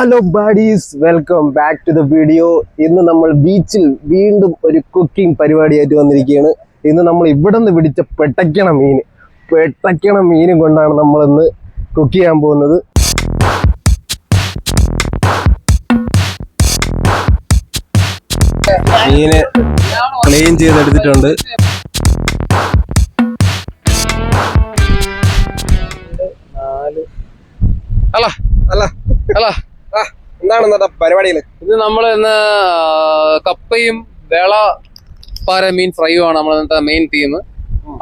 Hello buddies welcome back to the video ഇന്ന് നമ്മൾ ബീച്ചിൽ വീണ്ടും ഒരു കുക്കിംഗ് പരിപാടിയായിട്ട് വന്നിരിക്കുകയാണ്. ഇന്ന് നമ്മൾ ഇവിടെ നിന്ന് പിടിച്ച പെട്ടയ്ക്കണ മീൻ. പെട്ടയ്ക്കണ മീനും കൊണ്ടാണ് നമ്മൾ ഇന്ന് കുക്ക് ചെയ്യാൻ പോകുന്നത്. മീന് ക്ലീൻ ചെയ്തെടുത്തിട്ടുണ്ട്. അല്ല അല്ല അല്ല. ആ, എന്താണ് ഇന്നത്തെ പരിപാടിയിൽ ഇത് നമ്മൾ ഇന്ന് കപ്പയും വേള പാര മീൻ ഫ്രൈയും ആണ് നമ്മൾ ഇന്നത്തെ മെയിൻ തീം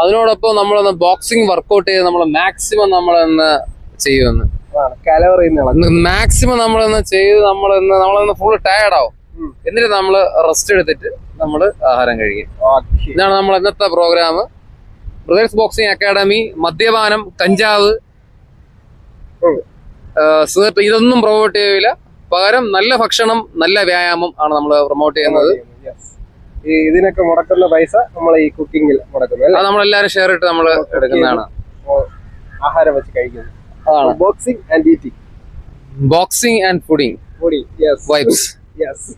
അതിനോടൊപ്പം നമ്മൾ ബോക്സിംഗ് വർക്കൗട്ട് ചെയ്ത് നമ്മൾ മാക്സിമം നമ്മൾ ഇന്ന് ചെയ്യുമെന്ന് മാക്സിമം നമ്മൾ ഇന്ന് ചെയ്ത് നമ്മൾ ഇന്ന് നമ്മളിന്ന് ഫുള്ള് ടയർഡ് ആവും. എന്നിട്ട് നമ്മൾ റെസ്റ്റ് എടുത്തിട്ട് നമ്മൾ ആഹാരം കഴിക്കും. ഇതാണ് നമ്മൾ ഇന്നത്തെ പ്രോഗ്രാം ബ്രദേഴ്സ് ബോക്സിംഗ് അക്കാഡമി മദ്യപാനം കഞ്ചാവ്. സിഗരറ്റ് ഇതൊന്നും പ്രൊമോട്ട് ചെയ്യില്ല പകരം നല്ല ഭക്ഷണം നല്ല വ്യായാമം ആണ് നമ്മൾ പ്രൊമോട്ട് ചെയ്യുന്നത്. ഈ ഇതിനൊക്കെ മുടക്കുന്ന പൈസ നമ്മൾ ഈ കുക്കിംഗിൽ മുടക്കുന്നത് അല്ലേ? അത് നമ്മളെല്ലാരും ഷെയർ ഇട്ട് നമ്മൾ എടുക്കുന്നതാണ്. ആഹാരം വെച്ച് കഴിക്കുന്നത് അതാണ്. Boxing and eating boxing and fooding പൊടി യെസ് വൈബ്സ് യെസ്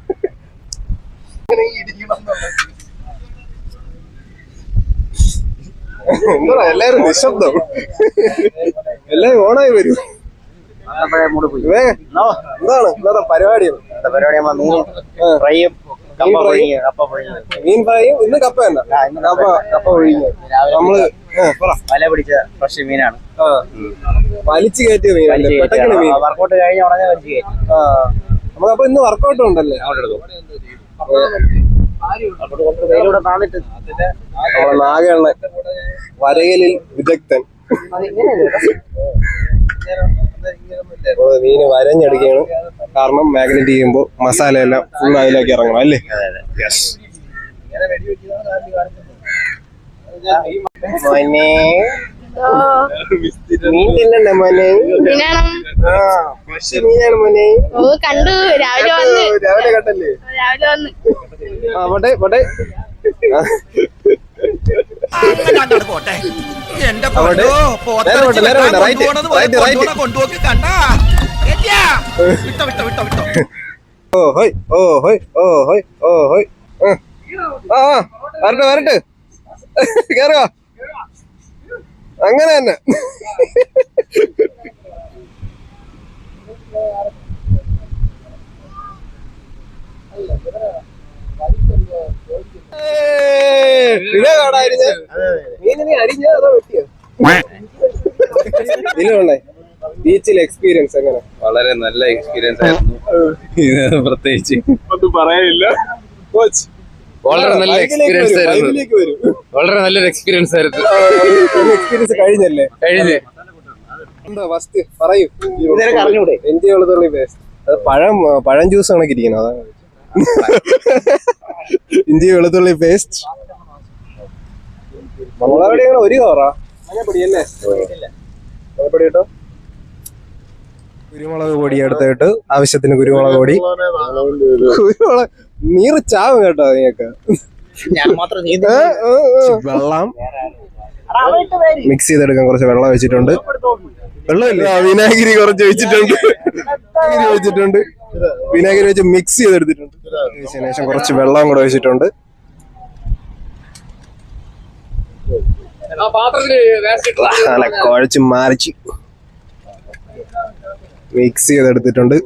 എല്ലാരും നിശബ്ദം. എല്ലാരും ഓണായി വരും. എന്താണ്? ഇന്നത്തെ പരിപാടി? പരിപാടി? നമ്മ മീൻ ഫ്രൈയും കപ്പ പൊഴിഞ്ഞ് കപ്പ പൊഴിഞ്ഞ് മീൻ ഫ്രൈയും ഇന്ന് കപ്പ തന്നെ. കപ്പ കപ്പ ഒഴിഞ്ഞു നമ്മൾ വല പിടിച്ച ഫ്രഷ് മീനാണ്. വലിച്ചു കയറ്റിയ മീൻ. വർക്കൗട്ട് കഴിഞ്ഞ ഉടനെ വലിച്ചു കയറ്റി. നമുക്ക് നമുക്കപ്പൊ ഇന്ന് വർക്കൗട്ട് ഉണ്ടല്ലേ? നമ്മളെ നാഗണ്ണ വരയലിൽ വിദഗ്ധൻ. മീന് വരഞ്ഞെടുക്കുകയാണ്. കാരണം മാഗ്നറ്റ് ചെയ്യുമ്പോൾ മസാല എല്ലാം ഫുൾ അതിലേക്ക് ഇറങ്ങണം അല്ലേ? യെസ് മോനെ. മീൻ തിന്നണ്ടേ മോനെ. തിന്നണം ആ ഫ്രഷ് മീനാണ് മോനെ. ഓ കണ്ടു. രാവിലെ വന്ന്. രാവിലെ കണ്ടല്ലേ? രാവിലെ വന്ന്. ആ പോട്ടെ പോട്ടെ. ആ. അങ്ങോട്ട് പോട്ടെ എന്റെ അവിടെ. പൊന്നോ, നേരെ വിട്ടോ, നേരെ വിട്ടോ, right, കൊണ്ടുപോണത് പോലെ right, right. കൊണ്ടുപോണ കൊണ്ടുപോക്ക് കണ്ടാ ഏറ്റിയാ? വിട്ടോ വിട്ടോ വിട്ടോ വിട്ടോ ഓ ഹോയ് ഓ ഹോയ് ഓ ഹോയ് ഓ ഹോയ് ആ. ആ ആ, വരട്ടെ വരട്ടെ കേറുക അങ്ങനെ തന്നെ ഇതേ കാടാ അരിഞ്ഞെ? മീന് നീ അരിഞ്ഞോ അതോ വെട്ടിയോ? ഇതിലുണ്ടേ ബീച്ചിൽ എക്സ്പീരിയൻസ് എങ്ങനെ? വളരെ നല്ല എക്സ്പീരിയൻസ് ആയിരുന്നു. പ്രത്യേകിച്ച്. ഒന്നും പറയാനില്ല. കോച്ച്. വളരെ നല്ല എക്സ്പീരിയൻസ് ആയിരുന്നു. വളരെ നല്ലൊരു എക്സ്പീരിയൻസ് ആയിരുന്നു. എക്സ്പീരിയൻസ് കഴിഞ്ഞല്ലേ? കഴിഞ്ഞ്. എന്താ ഫസ്റ്റ് പറയൂ. അറിഞ്ഞൂടെ? എന്റെ വെളുത്തുള്ളി പേസ്റ്റ് അത് പഴം പഴം ജ്യൂസ് കണക്കിരിക്കണം അതാണ്. ഇഞ്ചി വെളുത്തുള്ളി പേസ്റ്റ് നമ്മളെവിടെയാണ് ഒരു കവറാ മഞ്ഞപ്പൊടി അല്ലേ മഞ്ഞപ്പൊടി കേട്ടോ കുരുമുളക് പൊടി എടുത്തിട്ട് ആവശ്യത്തിന് കുരുമുളക് പൊടി. കുരുമുളക് നീറ് ചാവ് കേട്ടോ നീയൊക്കെ ഏ. വെള്ളം മിക്സ് ചെയ്തെടുക്കാൻ കുറച്ച് വെള്ളം വെച്ചിട്ടുണ്ട്. വെള്ളമില്ല? വിനാഗിരി കുറച്ച് വെച്ചിട്ടുണ്ട്. വിനാഗിരി വെച്ചിട്ടുണ്ട്. വിനാഗിരി വെച്ച് മിക്സ് ചെയ്തെടുത്തിട്ടുണ്ട്. ശേഷം കുറച്ച് വെള്ളം കൂടെ വെച്ചിട്ടുണ്ട് കുഴച്ച് മാറിച്ച് മിക്സ് ചെയ്തെടുത്തിട്ടുണ്ട്.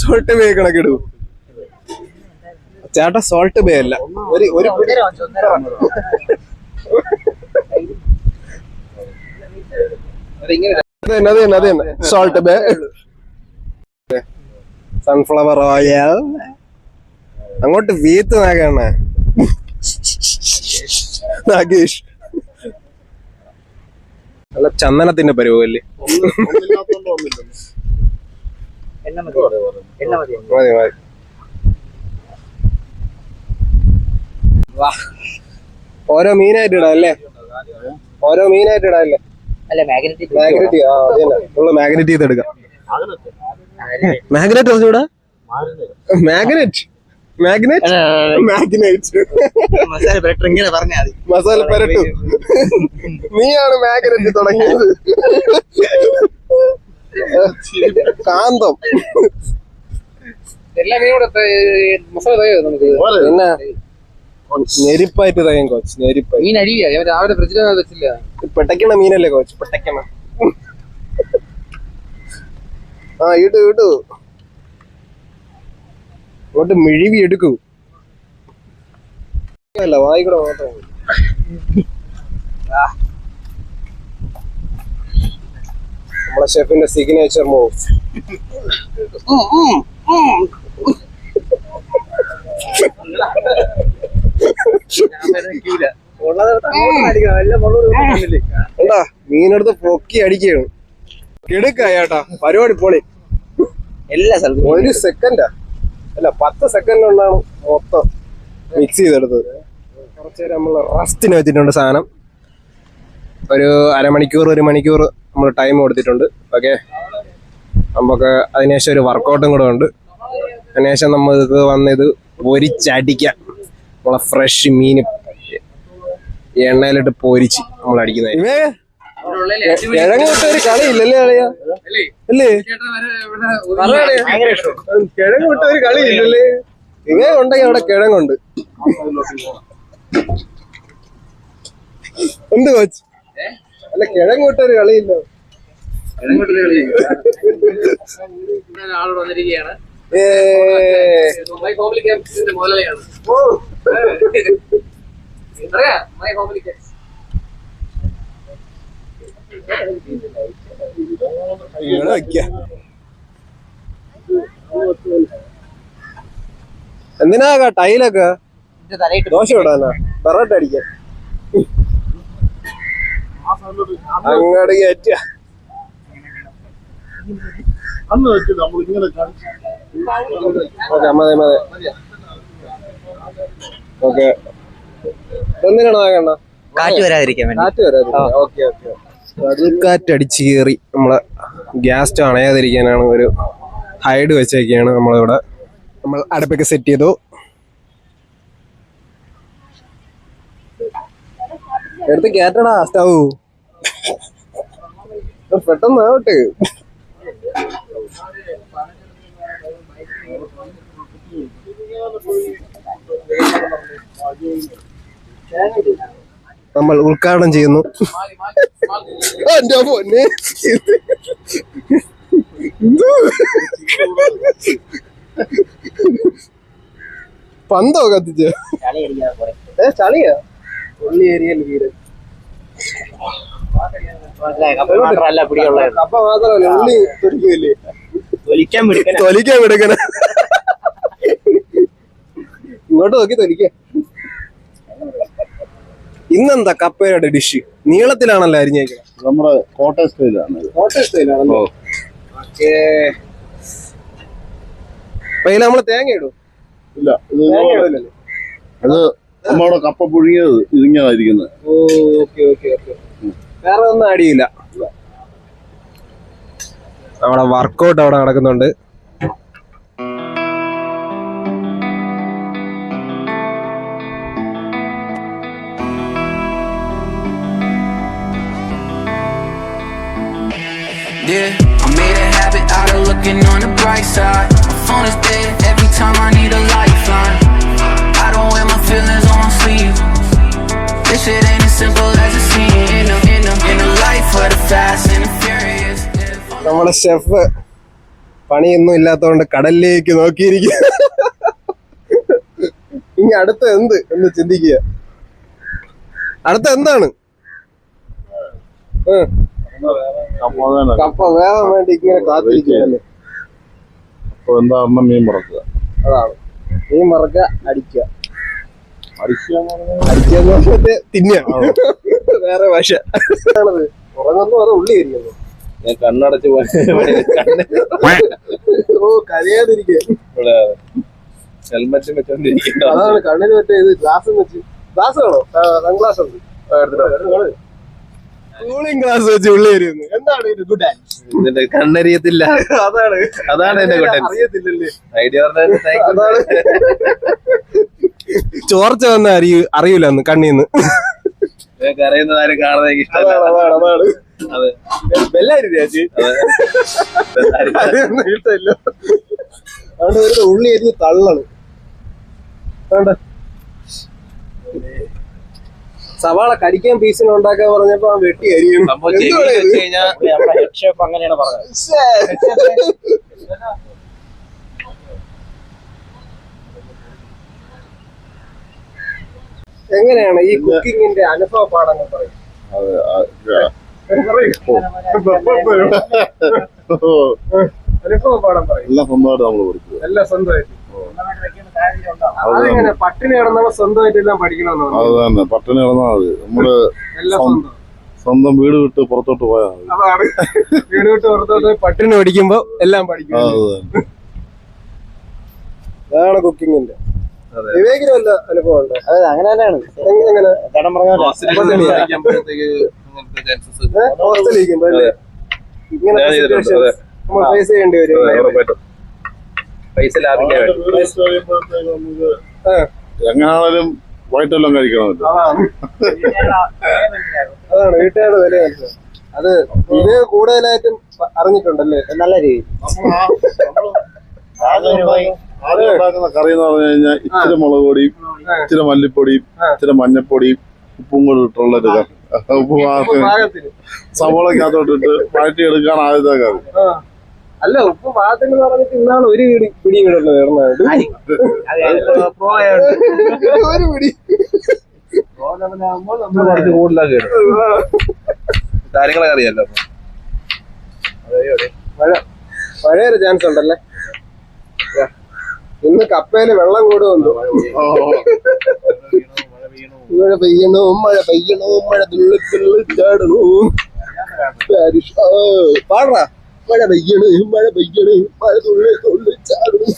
സോൾട്ട് ബേ കണക്കിടും ചേട്ടാ സോൾട്ട് ബേ അല്ല. ഒരു ഒരു അത് തന്നെ അത് തന്നെ അത് തന്നെ. സോൾട്ട് ബേ സൺഫ്ലവർ ഓയിൽ അങ്ങോട്ട് വീത്ത് നാകണ നാഗേഷ്. അല്ല ചന്ദനത്തിന്റെ പരിപാടി. മതി മതി. ഓരോ മീനായിട്ട് ഇടാം അല്ലേ? ഓരോ മീനായിട്ട് ഇടാം അല്ലേ? മാഗ്നറ്റ് ആ മാഗ്നറ്റ് ചെയ്തെടുക്കാം മാഗ്നറ്റ് മാഗ്നറ്റ് മാഗ്നറ്റ് മാഗ്നറ്റ് മസാല പെരട്ടർ ഇങ്ങനെ പറഞ്ഞാൽ മതി. മസാല പരട്ടു. നീയാണ് മാഗ്നറ്റ് തുടങ്ങിയത്. കാന്തം. എല്ലാ മീനും കൂടെ മസാല തയ്യോ നമുക്ക് പിന്നെ ഞെരിപ്പായിട്ട് തയ്യും കോച്ച് ഞെരിപ്പായി മീൻ അഴിയാ ഞാൻ രാവിലെ വെച്ചില്ല. പെട്ടക്കണ മീനല്ലേ കോച്ച് പെട്ടക്കണ. ആ ഇട്ടു ഇടു അങ്ങോട്ട് മിഴിവി എടുക്കൂ. അല്ല വായിക്കൂടെ മാത്രം മതി. നമ്മളെ ഷെഫിന്റെ സിഗ്നേച്ചർ മൂവ് എന്താ മീനെടുത്ത് പൊക്കി അടിക്കുകയാണ്. കെടുക്കായാട്ടാ പരിപാടി പോളി. എല്ലാ സ്ഥലത്തും ഒരു സെക്കൻഡാ അല്ല പത്ത് സെക്കൻഡ് കൊണ്ടാണ് മൊത്തം മിക്സ് ചെയ്തെടുത്തത്. കുറച്ച് നേരം നമ്മൾ റസ്റ്റിന് വെച്ചിട്ടുണ്ട് സാധനം. ഒരു അരമണിക്കൂർ ഒരു മണിക്കൂർ നമ്മൾ ടൈം കൊടുത്തിട്ടുണ്ട്. ഓക്കെ നമുക്ക് അതിനുശേഷം ഒരു വർക്കൗട്ടും കൂടെ ഉണ്ട്. അതിനുശേഷം നമ്മൾക്ക് വന്ന് ഇത് പൊരിച്ചടിക്കാം. നമ്മളെ ഫ്രഷ് മീൻ എണ്ണയിലിട്ട് പൊരിച്ച് നമ്മൾ അടിക്കുന്നത് ഇവേ കിഴങ്ങ് വിട്ട ഒരു കളിയില്ലല്ലേ അളിയാ? അല്ലേ? കിഴങ്ങ് വിട്ട ഒരു കളിയില്ലല്ലേ? ഇവേ ഉണ്ടെങ്കിൽ അവിടെ കിഴങ്ങുണ്ട്. എന്ത് കോച്ച്? അല്ല കിഴങ്ങ് വിട്ട ഒരു കളിയില്ല. ആളോട് വന്നിരിക്കുകയാണ്. ഏ. മൈ ഫാമിലി ക്യാമ്പിന്റെ മുതലാളിയാണ് അറിയാ മൈ ക്യാമ്പ് ഇവിടെ വെക്ക എന്തിനാ ടൈലൊക്കെ? തലയിട്ട് ദോശ ഇടാനാ? പെറോട്ട അടിക്കാൻ. അങ്ങോട്ട് കയറ്റ അന്ന് വെച്ച് നമ്മൾ ഇങ്ങനെ കാണിച്ചു. ഓക്കെ മതി മതി. ഓക്കെ. എന്തിനാണ് ആകണ്ട കാറ്റ് വരാതിരിക്കാൻ വേണ്ടി. കാറ്റ് വരാതിരിക്കാം ഓക്കെ ഓക്കെ. കടൽക്കാറ്റ് അടിച്ചു കയറി നമ്മളെ ഗ്യാസ് അണയാതിരിക്കാനാണ് ഒരു ഹൈഡ് വെച്ചേക്കാണ് നമ്മളിവിടെ നമ്മൾ അടുപ്പൊക്കെ സെറ്റ് ചെയ്തു. എടുത്ത് കേട്ടടാ സ്റ്റവ് പെട്ടെന്ന് ആവട്ടെ. നമ്മൾ ഉദ്ഘാടനം ചെയ്യുന്നു. എന്റെ പൊന്നെ. എന്തോ? പന്തോ കത്തിച്ച? ഏ ചളിയാ? ഉള്ളി? കപ്പ തൊലിക്കാൻ എടുക്കണ ഇങ്ങോട്ട് നോക്കി തൊലിക്ക. ഇന്നെന്താ കപ്പയുടെ ഡിഷ് നീളത്തിലാണല്ലോ അരിഞ്ഞേക്കുന്നത് നമ്മുടെ കോട്ടയം സ്റ്റൈലാണ്. കോട്ടയം സ്റ്റൈലാണല്ലോ? ഓക്കേ. അപ്പൊ നമ്മൾ തേങ്ങ ഇടും ഇല്ല ഇത് നമ്മുടെ കപ്പ പുഴുങ്ങിയത് ഇതിങ്ങനായിരിക്കുന്നത് വേറെ ഒന്നും അടിയില്ല. നമ്മുടെ വർക്കൗട്ട് അവിടെ നടക്കുന്നുണ്ട്. Yeah, I made a habit out of looking on the bright side. My phone is dead every time I need a lifeline. I don't wear my feelings on my sleeve. This shit ain't as simple as it seems. In the, in the, in the life of the fast and the furious. Yeah. നമ്മുടെ chef പണിയൊന്നും ഇല്ലാത്തതുകൊണ്ട് കടലിലേക്ക് നോക്കിയിരിക്കുക ഇനി അടുത്ത എന്ത് എന്ന് ചിന്തിക്കുക അടുത്ത എന്താണ് ഉം. കപ്പ വേവാൻ വേണ്ടി ഇങ്ങനെ കാത്തിരിക്കുകയല്ലേ അപ്പൊ എന്താ അമ്മ മീൻ മറക്കുക? അതാണ്. മീൻ മറക്കുക അടിക്കുക. അടിക്കുക പറഞ്ഞാൽ തിന്നുക. വേറെ ഭാഷ. ഉറങ്ങുന്നു അത് ഉള്ളി കരിക്കുന്നു ഞാൻ കണ്ണടച്ച് ഓ കരയാതിരിക്കുക. ഹെൽമെറ്റ് വെച്ചോണ്ടിരിക്കണ്ട അതാണ് കണ്ണിന് മറ്റേ ഇത് ഗ്ലാസ് വെച്ച്. ഗ്ലാസ് വേണോ? സൺഗ്ലാസ് ഉണ്ട്. എടുത്തിട്ടോ. കൂളിംഗ് ഗ്ലാസ് വെച്ച് ഉള്ളി വരുന്നു എന്താണ് ഇത് ഗുഡ് കണ്ണരിയത്തില്ല. അതാണ്. അതാണ് എന്റെ ഗുഡ് അറിയത്തില്ലല്ലേ. ഐഡിയ അതാണ്. ചോർച്ച വന്ന അറിയൂ അറിയൂല അന്ന് കണ്ണീന്ന്. അറിയുന്നത് ആരും കാണുന്നത് എനിക്ക് ഇഷ്ടമല്ല. അതാണ് അതാണ് അതെ. ചേച്ചി. ഇഷ്ടമില്ല അതുകൊണ്ട് ഉള്ളി അരിഞ്ഞ് തള്ളണം. വേണ്ട. സവാള കടിക്കാൻ പീസിന് ഉണ്ടാക്കാൻ പറഞ്ഞപ്പോ ആ വെട്ടി അരിയും. അങ്ങനെയാണ് പറഞ്ഞത്. എങ്ങനെയാണ് ഈ കുക്കിങ്ങിന്റെ അനുഭവ പാഠങ്ങൾ പറയും? അനുഭവ പാഠം പറയും. എല്ലാം സ്വന്തമായിട്ട് നമ്മൾ പഠിക്കുക എല്ലാം സ്വന്തമായിട്ട്. അതെങ്ങനെ? പട്ടിണി പഠിക്കണമെന്ന് അത് തന്നെ. കിടന്നാൽ മതി. നമ്മൾ എല്ലാം സ്വന്തം വീട് വിട്ട് പുറത്തോട്ട് പോയാൽ മതി. അതാണ്. വീട് വിട്ട് പുറത്തോട്ട് പട്ടിണി പഠിക്കുമ്പോ എല്ലാം പഠിക്കും അതാണ് കുക്കിങ്ങിന്റെ. വിവേകിന് വല്ല അനുഭവം ഉണ്ട്? അതെ അങ്ങനെ തന്നെയാണ്. എങ്ങ- എങ്ങനെ? പറഞ്ഞ ഹോസ്റ്റലിൽ ചെയ്തിട്ടുണ്ട്, situations നമ്മൾ ഫേസ് ചെയ്യേണ്ടി വരും. പൈസ ലാഭിക്കാൻ എങ്ങനെയാണെങ്കിലും വൈകിട്ടെല്ലാം കഴിക്കണമല്ലോ അതാണ്. വീട്ടുകാരുടെ വില അത് ഇത് കൂടുതലായിട്ടും അറിഞ്ഞിട്ടുണ്ടല്ലേ? നല്ല രീതി. ആദ്യം ഉണ്ടാക്കുന്ന കറി എന്ന് പറഞ്ഞു കഴിഞ്ഞാൽ ഇച്ചിരി മുളക് പൊടിയും ഇച്ചിരി മല്ലിപ്പൊടിയും ഇച്ചിരി മഞ്ഞപ്പൊടിയും ഉപ്പും കൂടി ഇട്ടുള്ള ഒരു കറി. ഉപ്പ് സവോളക്കകത്തോട്ടിട്ട് വഴറ്റി എടുക്കാൻ ആദ്യത്തെ കറി. അല്ല ഉപ്പ് പാകത്തിന് പറഞ്ഞിട്ട് ഇന്നാണ് ഒരു പിടി പിടി വീടുള്ളത് ഇടണത് ഒരു പിടി. കൂടുതലൊക്കെ കാര്യങ്ങളൊക്കെ അറിയാലോ. മഴ മഴയൊരു ചാൻസ് ഉണ്ടല്ലേ? ഇന്ന് കപ്പയിൽ വെള്ളം കൂടുന്നു മഴ പെയ്യണോ? മഴ പെയ്യണോ? മഴ തുള്ളി തുള്ളി ചാടണോ പാരിഷ്. മഴ പെയ്യണ് മഴ പെയ്യണ് മഴ തുള്ളി തുള്ളി ചാടണു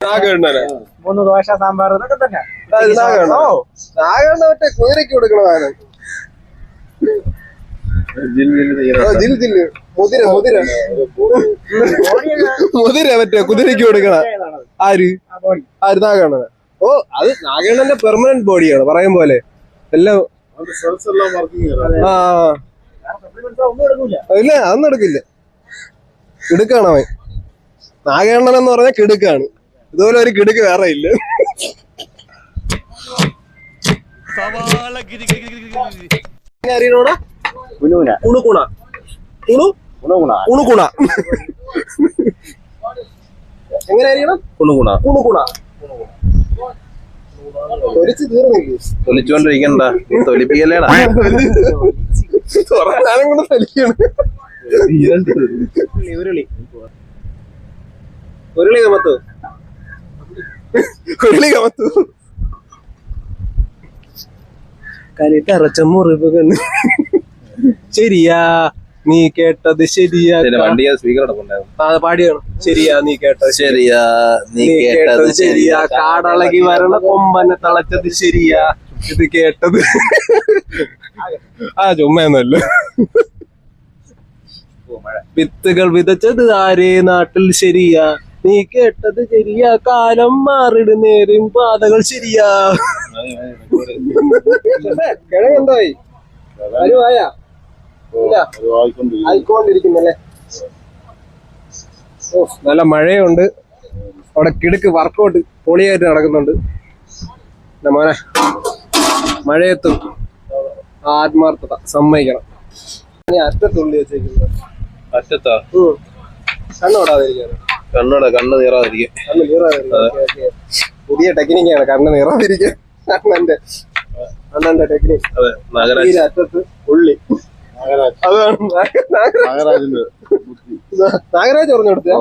നാഗണ്ണനാ. മൂന്ന് ദോശ സാമ്പാർ ഇതൊക്കെ തന്നെ. മറ്റേ കുതിരക്ക് ജിൽ ജില്ല് മുതിര മുതിര. മുതിര മറ്റേ കുതിരക്ക് കൊടുക്കണ. ആര്? ആര്? നാഗണ്ണ ഓ അത് നാഗണ്ണന്റെ പെർമനന്റ് ബോഡിയാണ് പറയും പോലെ. എല്ലാം ആ ഇല്ല അതൊന്നും എടുക്കില്ല. കിടുക്കാണ് അവൻ. നാഗേണ്ണൻ എന്ന് പറഞ്ഞാൽ കിടുക്കാണ്. ഇതുപോലെ ഒരു കിടുക്ക് വേറെ ഇല്ല. എങ്ങനെ അറിയണം കുണുകുണ കുണുകുണ തൊലിച്ച് തീർന്നില്ലേ തൊലിച്ചോണ്ടിരിക്കണ്ട. തൊലിപ്പിക്കല്ലേടാ തുറന്നാലും കൂടെ തൊലിക്കാണ്. ഉരുളി ഉരുളി. കമത്തു. ഉരുളി കമത്തു. കലിട്ടറച്ച മുറിവുകൾ ശരിയാ നീ കേട്ടത് ശരിയാ. വണ്ടി സ്പീക്കർ പാടിയാണ്. ശരിയാ നീ കേട്ടത് ശരിയാ. നീ കേട്ടത് ശരിയാ. കാടളകി വരണ കൊമ്പനെ തളച്ചത് ശരിയാ. ഇത് കേട്ടത്. ആ ചുമ്മയൊന്നുമല്ല വിത്തുകൾ വിതച്ചത് ആരേ നാട്ടിൽ ശരിയാ? നീ കേട്ടത് ശരിയാ. കാലം മാറിട് നേരും പാതകൾ ശരിയാ. കിഴങ്ങ് എന്തായി വരുവായാ ഇല്ല. ആയിക്കൊണ്ടിരിക്കുന്നല്ലേ? നല്ല മഴയുണ്ട്. അവിടെ കിടുക്ക് വർക്കൗട്ട് പൊളിയായിട്ട് നടക്കുന്നുണ്ട്. മോനെ. മഴയത്തും ആത്മാർത്ഥത സമ്മതിക്കണം. അറ്റത്തുള്ളി വെച്ചേക്കുന്നത്. അറ്റത്താ. കണ്ണട കണ്ണ് നീറാതിരിക്കും. പുതിയ ടെക്നിക്കാണ് കണ്ണ് നീറാതിരിക്കാൻ. അണ്ണന്റെ അണ്ണന്റെ ടെക്നിക്ക് അതെ നാഗരാജ്. അറ്റത്ത് ഉള്ളി അതാണ് നാഗരാജിന്റെ നാഗരാജ് പറഞ്ഞു കൊടുത്തേ.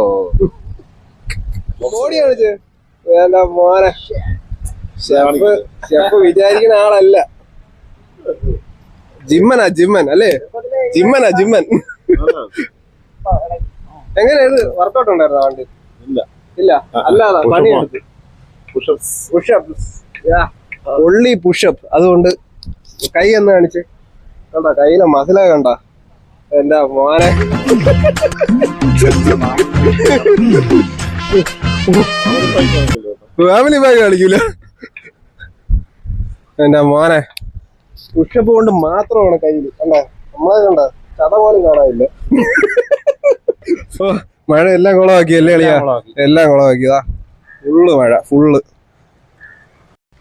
മോനെ. ഷെഫ് ഷെഫ് വിചാരിക്കുന്ന ആളല്ല. ജിമ്മനാ ജിമ്മൻ അല്ലേ? ജിമ്മനാ ജിമ്മൻ. എങ്ങനെയാ ഇത് വർക്കൗട്ട് ഉണ്ടായിരുന്നോ വണ്ടി? ഇല്ല. ഇല്ല. അല്ലാതെ പണിയെടുത്ത് പുഷപ്പ് ഉള്ളി പുഷപ്പ് അതുകൊണ്ട് കൈ എന്ന് കാണിച്ച്. കണ്ട? കയ്യിലെ മസില കണ്ട? എന്റെ മോനെ. ഫാമിലി ബാഗ് കളിക്കൂല എന്റെ മോനെ. പുഷപ്പ് കൊണ്ട് മാത്രമാണ് കയ്യിൽ കണ്ടോ? നമ്മളെ കണ്ട? കഥ പോലും കാണാനില്ല. മഴ എല്ലാം കുളമാക്കി അല്ലേ കളിയാ എല്ലാം കുളമാക്കിയതാ ഫുള്ള് മഴ ഫുള്ള്.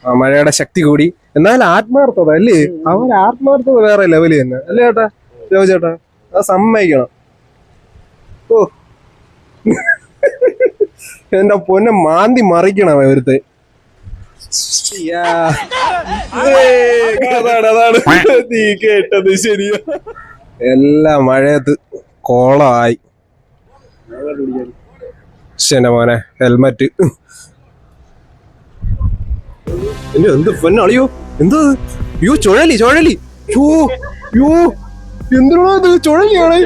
ആ മഴയുടെ ശക്തി കൂടി. എന്നാൽ ആത്മാർത്ഥത അല്ലേ? അവൻ ആത്മാർത്ഥത വേറെ ലെവൽ തന്നെ. അല്ലേ ചേട്ടാ ജോ ചേട്ടാ അത് സമ്മതിക്കണം. ഓ. എന്റെ പൊന്നെ മാന്തി മറിക്കണം അതാണ് അതാണ്. നീ കേട്ടത് ശരിയാ. എല്ലാ മഴയത്ത് കോളമായി. ശ്ശെ, എന്റെ മോനെ ഹെൽമറ്റ് എന്റെ എന്ത് പൊന്നളിയോ എന്താ യോ ചുഴലി ചുഴലി. യോ യോ എന്തിനാണ് ചുഴലിയാണ്.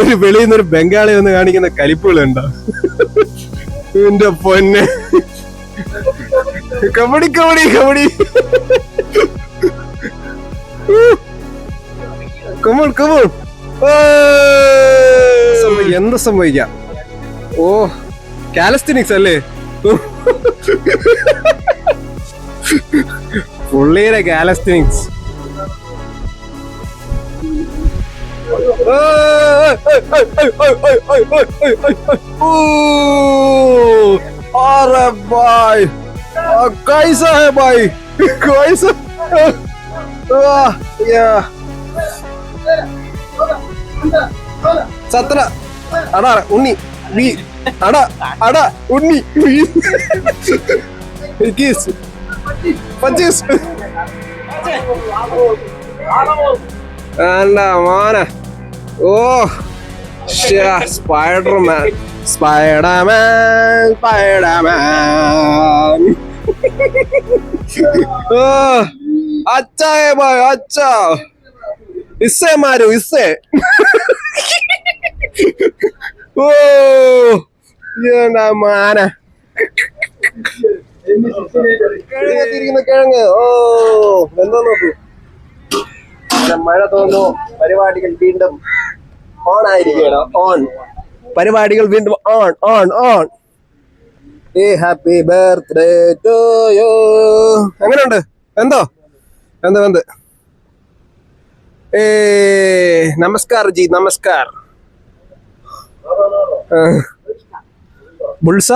ഒരു വെളിയിൽ നിന്ന് ഒരു ബംഗാളി വന്ന് കാണിക്കുന്ന കലിപ്പുകളുണ്ടോ? എന്റെ പൊന്നെ. Kabaddi kabaddi kabaddi. Come on come on എന്ത് സംഭവിക്കാം ഓ കാലസ്റ്റിനിക്സ് അല്ലേ പുള്ളിയുടെ കാലസ്റ്റിനിക്സ് अरे भाई आ, कैसा है भाई कैसा वाह, या സത്ര അടാ ഉണ്ണി. ബി അട അട ഉണ്ണി. ഇക്കീസ് പച്ചീസ്. അല്ല മോന. ഓ സ്പൈഡർമാൻ. Spiderman spiderman. ഓ അച്ഛായ ഭായ് അച്ഛാ ഇസ്സേ മാരു ഇസ്സേ. ഓ മാന? കിഴങ്ങത്തിരിക്കുന്ന കിഴങ്ങ്. ഓ എന്താ നോക്കൂ? മഴ തോന്നുന്നു പരിപാടികൾ വീണ്ടും ഓൺ ആയിരിക്കണോ ഓൺ പരിപാടികൾ വീണ്ടും ഓൺ ഓൺ ഓൺ ഏ ഹാപ്പി ബർത്ത്ഡേ ടു യു എങ്ങനെയുണ്ട്? എന്തോ? എന്തോ എന്ത്? ഏ നമസ്കാർ ജി നമസ്കാർ ബുൾസ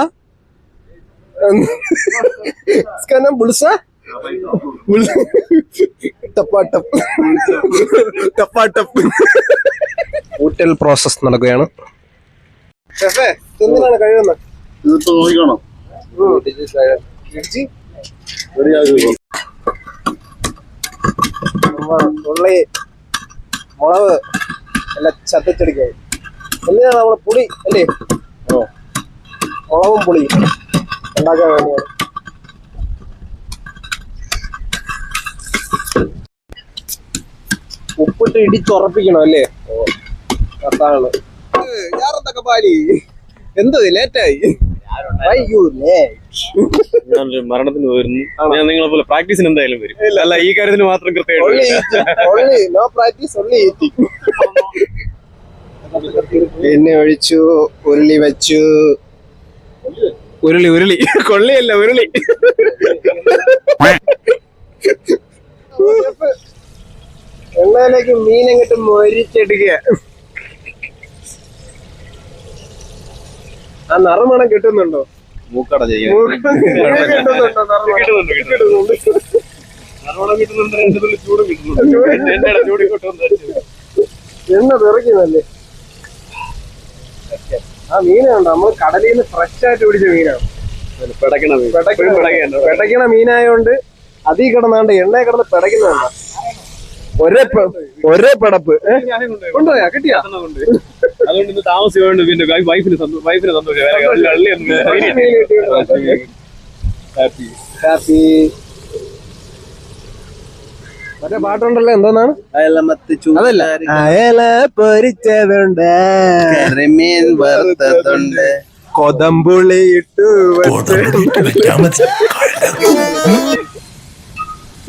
इसका नाम बुलसा बुल- ടപ്പാട്ടപ്പ് ടപ്പാട്ടപ്പ് ഊറ്റൽ പ്രോസസ് നടക്കുകയാണ് ഷെഫേ എന്തിനാണ് കഴിയുന്നത് ഇതിപ്പോ നോക്കണം റെഡിയാക്കി ഉള്ളി മുളക് എല്ലാം ചതച്ചെടുക്കുക. എന്തിനാണ് നമ്മൾ പുളി അല്ലേ? മുളകും പുളിയും ഉണ്ടാക്കാൻ വേണ്ടിയാണ്. ഉപ്പിട്ട് ഇടിച്ചുറപ്പിക്കണം അല്ലേ? അതാണ് ഞാറെന്തൊക്കെ പാലി എന്തോ ലേറ്റായി. ഞാനൊരു മരണത്തിന് വരുന്നു ഞാൻ നിങ്ങളെ പോലെ പ്രാക്ടീസിന് എന്തായാലും വരും. അല്ല ഈ കാര്യത്തിന് മാത്രം only കൃത്യമായിട്ട് eating. only no practice only eating. എണ്ണ ഒഴിച്ചു ഉരുളി വെച്ചു. ഉരുളി ഉരുളി. കൊള്ളിയല്ല ഉരുളി. എണ്ണയിലേക്ക് മീൻ അങ്ങോട്ട് മൊരിച്ചെടുക്കുക ആ നറുമണം കിട്ടുന്നുണ്ടോ മൂക്കട ചെയ്യാൻ കിട്ടുന്നുണ്ടോ നറുമണം? കിട്ടുന്നുണ്ട്, കിട്ടുന്നുണ്ട്. കിട്ടുന്നുണ്ട് നല്ലോണം കിട്ടുന്നുണ്ട് രണ്ട് തുള്ളി ചൂടും കിട്ടുന്നുണ്ട് എന്റെ ഇട ചൂട് നറമണം കിട്ടുന്നുണ്ടോ. മൂക്കട എണ്ണ തെറിക്കുന്നല്ലേ ആ മീനുണ്ടോ നമ്മൾ കടലിൽ നിന്ന് ഫ്രഷ് ആയിട്ട് പിടിച്ച മീനാണ്. പെടക്കണ മീൻ. എപ്പോഴും പെടക്കണ മീനായോണ്ട് അതീ കിടന്നാണ്ട് എണ്ണ കിടന്ന് പെടക്കുന്നുണ്ട ഒരേ ഒരേ പടപ്പ്? കൊണ്ടുപോയാ? കിട്ടിയാ. അതുകൊണ്ട് ഇന്ന് താമസിച്ചുകൊണ്ട് പിന്നെ വൈഫിന് വൈഫിന് സന്തോഷം. വേറെ ഒരു കള്ളിയൊന്നും ഇല്ല. മീൻ കിട്ടിയല്ലോ. ഹാപ്പി. ഹാപ്പി. മറ്റേ പാട്ടുണ്ടല്ലോ എന്തോന്നാണ്? അതല്ല. അയല പൊരിച്ചതുണ്ട്. കരിമീൻ വറുത്തതുണ്ട്. കൊതമ്പുളി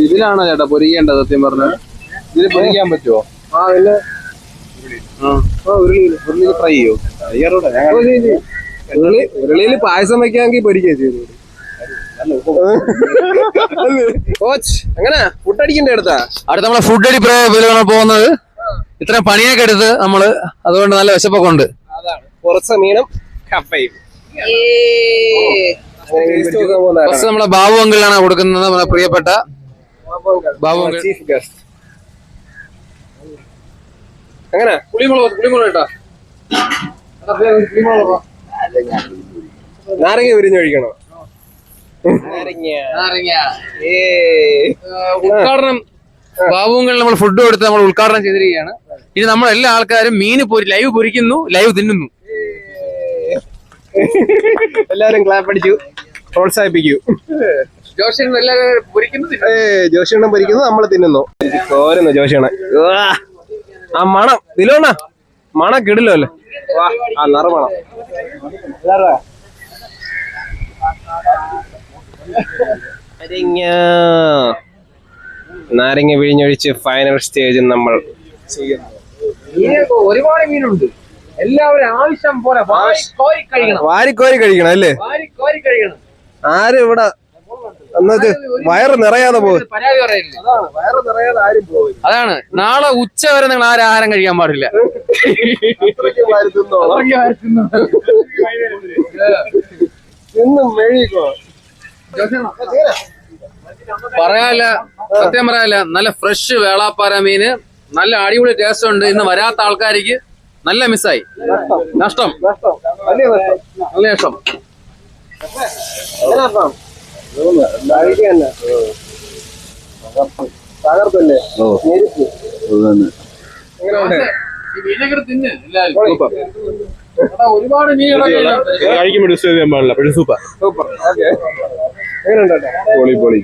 ഇതിലാണോ ചേട്ടാ പൊരിക്കേണ്ടത് സത്യം പറഞ്ഞത് ഇതിൽ പൊരിക്കാൻ പറ്റുമോ ആ പിന്നെ ഉരുളി. ഫ്രൈ ചെയ്യോ? ഉരുളി ഉരുളിയിൽ പായസം വെക്കാമെങ്കിൽ പൊരിക്കുക ചെയ്തു. കോച്ച് എങ്ങനെ? ഫുഡ് അടിക്കണ്ടേ എടുത്താ അടുത്ത നമ്മളെ ഫുഡ് അടി പോകുന്നത് ഇത്ര പണിയൊക്കെ എടുത്ത് നമ്മൾ അതുകൊണ്ട് നല്ല വിശപ്പൊക്കെ ഉണ്ട്. കുറച്ച് മീനും കപ്പയും. ഫസ്റ്റ് നമ്മളെ ബാബു അങ്കിളാണ് കൊടുക്കുന്നത് നമ്മളെ പ്രിയപ്പെട്ട ബാബു അങ്കിൾ. ചീഫ് ഗസ്റ്റ് എങ്ങനെ? പുളിമുളക് പുളിമുളക് കേട്ടോ നാരങ്ങ വിരിഞ്ഞൊഴിക്കണോ ഉദ്ഘാടനം ബാബുങ്ങളിൽ നമ്മൾ ഫുഡ് കൊടുത്ത് നമ്മൾ ഉദ്ഘാടനം ചെയ്തിരിക്കുകയാണ്. ഇനി നമ്മൾ എല്ലാ ആൾക്കാരും മീന് പൊരി ലൈവ് പൊരിക്കുന്നു ലൈവ് തിന്നുന്നു. എല്ലാരും ക്ലാപ്പ് അടിച്ചു പ്രോത്സാഹിപ്പിക്കൂ. ജോഷി എല്ലാരും പൊരിക്കുന്നു ജോഷിയണ്ണം പൊരിക്കുന്നു നമ്മൾ തിന്നുന്നു. ജോഷിയണ്ണ ആ മണം. ദിലോണ മണം കിടിലോ അല്ലേ? വാ ആ മണം. നാരങ്ങ. നാരങ്ങ വിഴിഞ്ഞൊഴിച്ച് ഫൈനൽ സ്റ്റേജിൽ നമ്മൾ ഒരുപാട് മീനുണ്ട്. എല്ലാവരും ആവശ്യം പോലെ വാരിക്കോരി കഴിക്കണം. അല്ലേ? കഴിക്കണം. ആരും ഇവിടെ എന്നുവെച്ച് വയറ് നിറയാതെ പോകും. പരാതി പറയില്ല വയറ് നിറയാതെ ആരും പോകും അതാണ്. നാളെ ഉച്ച വരെ നിങ്ങൾ ആരും ആഹാരം കഴിക്കാൻ പാടില്ല. പറയാല്ല സത്യം പറയാല്ല നല്ല ഫ്രഷ് വേളാപ്പാര മീന് നല്ല അടിപൊളി ടേസ്റ്റ് ഉണ്ട്. ഇന്ന് വരാത്ത ആൾക്കാർക്ക് നല്ല മിസ്സായി നഷ്ടം. നല്ല നഷ്ടം. ഒരുപാട് കഴിക്കുമ്പോൾ ഡിസ്റ്റർബ് ചെയ്യാൻ പാടില്ല. പക്ഷേ സൂപ്പർ. സൂപ്പർ. പൊളി പൊളി.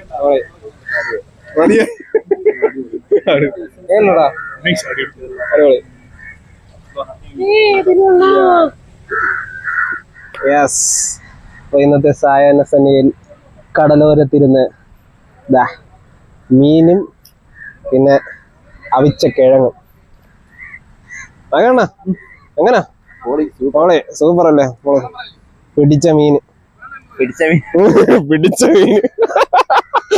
യെസ് ഇന്നത്തെ സായാഹ്ന സന്യയിൽ കടലോരത്തിരുന്ന് ദാ മീനും പിന്നെ അവിച്ച കിഴങ്ങും അങ്ങനെ എങ്ങനെ? മോളെ സൂപ്പർ. അല്ലേ മോളെ പിടിച്ച മീന് പിടിച്ച മീൻ. പിടിച്ച മീന്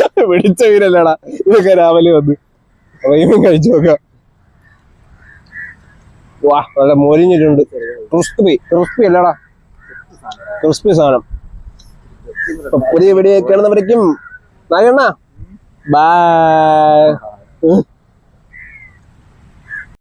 പിടിച്ച മീനല്ലടാ ഇതൊക്കെ രാവിലെ വന്ന്. അപ്പൊ ഈ മീൻ കഴിച്ചു നോക്കാം. വാ നല്ല മൊരിഞ്ഞിട്ടുണ്ട്. ക്രിസ്പി ക്രിസ്പി അല്ലടാ. ക്രിസ്പി സാധനം. പുതിയ വീഡിയോ കാണുന്നവരേക്കും നാഗണ്ണ ബൈ